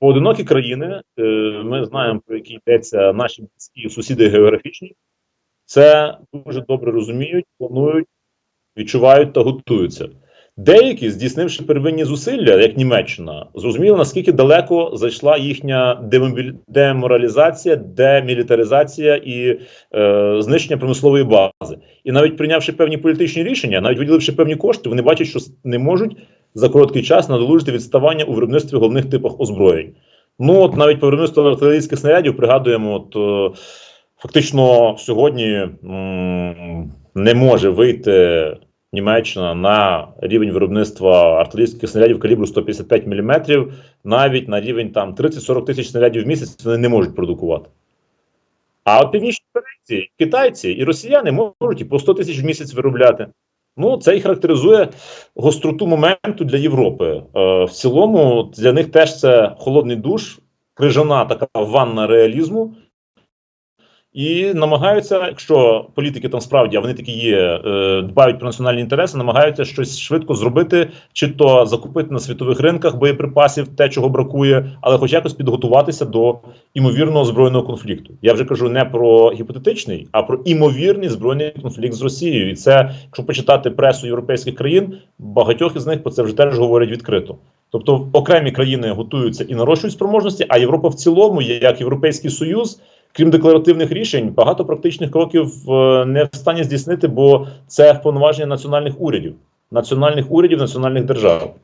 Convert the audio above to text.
Поодинокі країни, е, ми знаємо, про які йдеться наші близькі сусіди географічні, це дуже добре розуміють, планують, відчувають та готуються. Деякі, здійснивши первинні зусилля, як Німеччина, зрозуміли, наскільки далеко зайшла їхня деморалізація, демілітаризація і е, знищення промислової бази. І навіть прийнявши певні політичні рішення, навіть виділивши певні кошти, вони бачать, що не можуть за короткий час надолужити відставання у виробництві головних типах озброєнь. Ну от навіть по виробництву артилерійських снарядів пригадуємо, от е, фактично сьогодні м, не може вийти Німеччина на рівень виробництва артилерійських снарядів калібру 155 мм, навіть на рівень там 30-40 тисяч снарядів в місяць вони не можуть продукувати. А от північні корейці, китайці і росіяни можуть і по 100 тисяч в місяць виробляти. Ну, це і характеризує гостроту моменту для Європи. Е, в цілому для них теж це холодний душ, крижана така ванна реалізму. І намагаються, якщо політики там справді, а вони такі є, е, дбають про національні інтереси, намагаються щось швидко зробити, чи то закупити на світових ринках боєприпасів, те, чого бракує, але хоч якось підготуватися до імовірного збройного конфлікту. Я вже кажу не про гіпотетичний, а про імовірний збройний конфлікт з Росією. І це, якщо почитати пресу європейських країн, багатьох із них про це вже теж говорять відкрито. Тобто окремі країни готуються і нарощують спроможності, а Європа в цілому, як Європейський Союз, крім декларативних рішень, багато практичних кроків е, не в стані здійснити, бо це в повноваження національних урядів, національних урядів, національних держав.